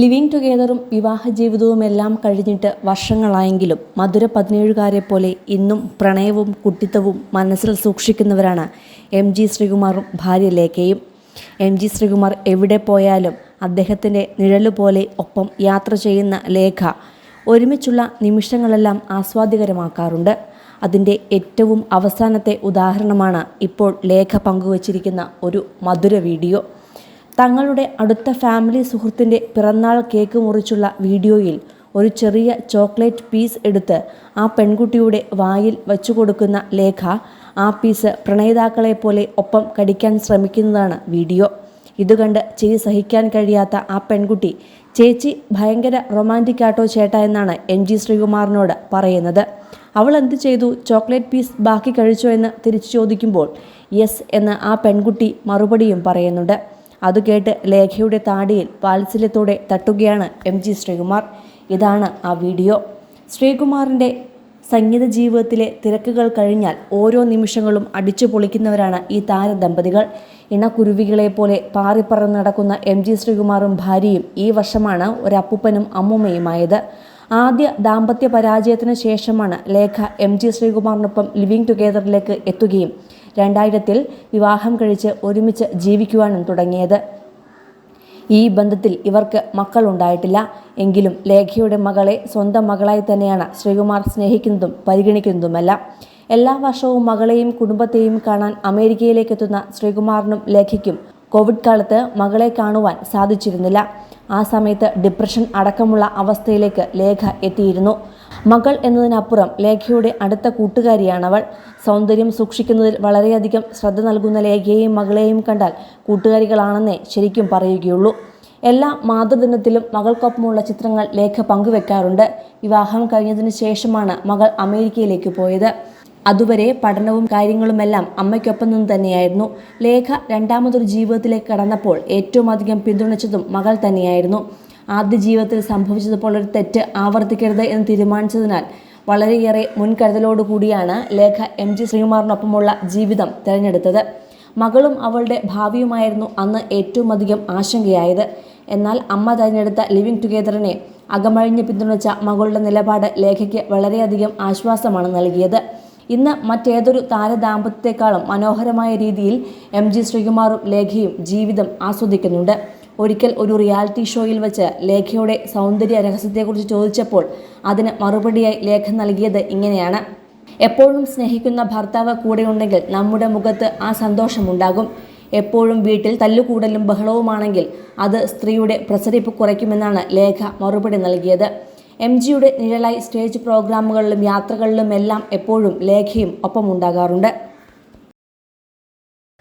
Living ടുഗെദറും വിവാഹ ജീവിതവുമെല്ലാം കഴിഞ്ഞിട്ട് വർഷങ്ങളായെങ്കിലും മധുര പതിനേഴുകാരെ പോലെ ഇന്നും പ്രണയവും കുട്ടിത്തവും മനസ്സിൽ സൂക്ഷിക്കുന്നവരാണ് എം ജി ശ്രീകുമാറും ഭാര്യ ലേഖയും. എം ജി ശ്രീകുമാർ എവിടെ പോയാലും അദ്ദേഹത്തിന്റെ നിഴലുപോലെ ഒപ്പം യാത്ര ചെയ്യുന്ന ലേഖ ഒരുമിച്ചുള്ള നിമിഷങ്ങളെല്ലാം ആസ്വാദികരമാക്കാറുണ്ട് അതിന്റെ ഏറ്റവും അവസാനത്തെ ഉദാഹരണമാണ് ഇപ്പോൾ ലേഖ പങ്കുവച്ചിരിക്കുന്ന ഒരു മധുര വീഡിയോ. തങ്ങളുടെ അടുത്ത ഫാമിലി സുഹൃത്തിന്റെ പിറന്നാൾ കേക്ക് മുറിച്ചുള്ള വീഡിയോയിൽ ഒരു ചെറിയ ചോക്ലേറ്റ് പീസ് എടുത്ത് ആ പെൺകുട്ടിയുടെ വായിൽ വച്ചു കൊടുക്കുന്ന ലേഖ ആ പീസ് പ്രണയിതാക്കളെ പോലെ ഒപ്പം കടിക്കാൻ ശ്രമിക്കുന്നതാണ് വീഡിയോ. ഇത് കണ്ട് ചിരി സഹിക്കാൻ കഴിയാത്ത ആ പെൺകുട്ടി ചേച്ചി ഭയങ്കര റൊമാന്റിക് ആട്ടോ ചേട്ട എന്നാണ് എം ജി ശ്രീകുമാറിനോട് പറയുന്നത്. അവൾ എന്ത് ചെയ്തു? ചോക്ലേറ്റ് പീസ് ബാക്കി കഴിച്ചോ എന്ന് തിരിച്ചു ചോദിക്കുമ്പോൾ യെസ് എന്ന് ആ പെൺകുട്ടി മറുപടിയും പറയുന്നുണ്ട്. അത് കേട്ട് ലേഖയുടെ താടിയിൽ വാത്സല്യത്തോടെ തട്ടുകയാണ് എം ജി ശ്രീകുമാർ. ഇതാണ് ആ വീഡിയോ. ശ്രീകുമാറിന്റെ സംഗീത ജീവിതത്തിലെ തിരക്കുകൾ കഴിഞ്ഞാൽ ഓരോ നിമിഷങ്ങളും അടിച്ചു പൊളിക്കുന്നവരാണ് ഈ താരദമ്പതികൾ. ഇണക്കുരുവികളെ പോലെ പാറിപ്പറന്ന് നടക്കുന്ന എം ജി ശ്രീകുമാറും ഭാര്യയും ഈ വർഷമാണ് ഒരപ്പൂപ്പനും അമ്മൂമ്മയുമായത്. ആദ്യ ദാമ്പത്യ പരാജയത്തിന് ശേഷമാണ് ലേഖ എം ജി ശ്രീകുമാറിനൊപ്പം ലിവിംഗ് ടുഗെദറിലേക്ക് എത്തുകയും രണ്ടായിരത്തിൽ വിവാഹം കഴിച്ച് ഒരുമിച്ച് ജീവിക്കുവാനും തുടങ്ങിയത്. ഈ ബന്ധത്തിൽ ഇവർക്ക് മക്കൾ ഉണ്ടായിട്ടില്ല. എങ്കിലും ലേഖയുടെ മകളെ സ്വന്തം മകളായി തന്നെയാണ് ശ്രീകുമാർ സ്നേഹിക്കുന്നതും പരിഗണിക്കുന്നതുമെല്ലാം. എല്ലാ വർഷവും മകളെയും കുടുംബത്തെയും കാണാൻ അമേരിക്കയിലേക്ക് എത്തുന്ന ശ്രീകുമാറിനും ലേഖയ്ക്കും കോവിഡ് കാലത്ത് മകളെ കാണുവാൻ സാധിച്ചിരുന്നില്ല. ആ സമയത്ത് ഡിപ്രഷൻ അടക്കമുള്ള അവസ്ഥയിലേക്ക് ലേഖ എത്തിയിരുന്നു. മകൾ എന്നതിനപ്പുറം ലേഖയുടെ അടുത്ത കൂട്ടുകാരിയാണവൾ സൗന്ദര്യം സൂക്ഷിക്കുന്നതിൽ വളരെയധികം ശ്രദ്ധ നൽകുന്ന ലേഖയെയും മകളെയും കണ്ടാൽ കൂട്ടുകാരികളാണെന്നേ ശരിക്കും പറയുകയുള്ളൂ. എല്ലാ മാതൃദിനത്തിലും മകൾക്കൊപ്പമുള്ള ചിത്രങ്ങൾ ലേഖ പങ്കുവെക്കാറുണ്ട്. വിവാഹം കഴിഞ്ഞതിന് ശേഷമാണ് മകൾ അമേരിക്കയിലേക്ക് പോയത്. അതുവരെ പഠനവും കാര്യങ്ങളുമെല്ലാം അമ്മയ്ക്കൊപ്പം നിന്ന് തന്നെയായിരുന്നു. ലേഖ രണ്ടാമതൊരു ജീവിതത്തിലേക്ക് കടന്നപ്പോൾ ഏറ്റവും അധികം പിന്തുണച്ചതും മകൾ തന്നെയായിരുന്നു. ആദ്യ ജീവിതത്തിൽ സംഭവിച്ചതുപോലൊരു തെറ്റ് ആവർത്തിക്കരുത് എന്ന് തീരുമാനിച്ചതിനാൽ വളരെയേറെ മുൻകരുതലോടുകൂടിയാണ് ലേഖ എം ജി ശ്രീകുമാറിനൊപ്പമുള്ള ജീവിതം തിരഞ്ഞെടുത്തത്. മകളും അവളുടെ ഭാവിയുമായിരുന്നു അന്ന് ഏറ്റവും അധികം ആശങ്കയായത്. എന്നാൽ അമ്മ തിരഞ്ഞെടുത്ത ലിവിംഗ് ടുഗെദറിനെ അകമഴിഞ്ഞ് പിന്തുണച്ച മകളുടെ നിലപാട് ലേഖയ്ക്ക് വളരെയധികം ആശ്വാസമാണ് നൽകിയത്. ഇന്ന് മറ്റേതൊരു താരദാമ്പത്യത്തെക്കാളും മനോഹരമായ രീതിയിൽ എം ജി ശ്രീകുമാറും ലേഖയും ജീവിതം ആസ്വദിക്കുന്നുണ്ട്. ഒരിക്കൽ ഒരു റിയാലിറ്റി ഷോയിൽ വെച്ച് ലേഖയുടെ സൗന്ദര്യ രഹസ്യത്തെക്കുറിച്ച് ചോദിച്ചപ്പോൾ അതിന് മറുപടിയായി ലേഖ നൽകിയത് ഇങ്ങനെയാണ്. എപ്പോഴും സ്നേഹിക്കുന്ന ഭർത്താവ് കൂടെയുണ്ടെങ്കിൽ നമ്മുടെ മുഖത്ത് ആ സന്തോഷമുണ്ടാകും. എപ്പോഴും വീട്ടിൽ തല്ലുകൂടലും ബഹളവുമാണെങ്കിൽ അത് സ്ത്രീയുടെ പ്രസരിപ്പ് കുറയ്ക്കുമെന്നാണ് ലേഖ മറുപടി നൽകിയത്. എം ജിയുടെ നിഴലായി സ്റ്റേജ് പ്രോഗ്രാമുകളിലും യാത്രകളിലും എല്ലാം എപ്പോഴും ലേഖയും ഒപ്പമുണ്ടാകാറുണ്ട്.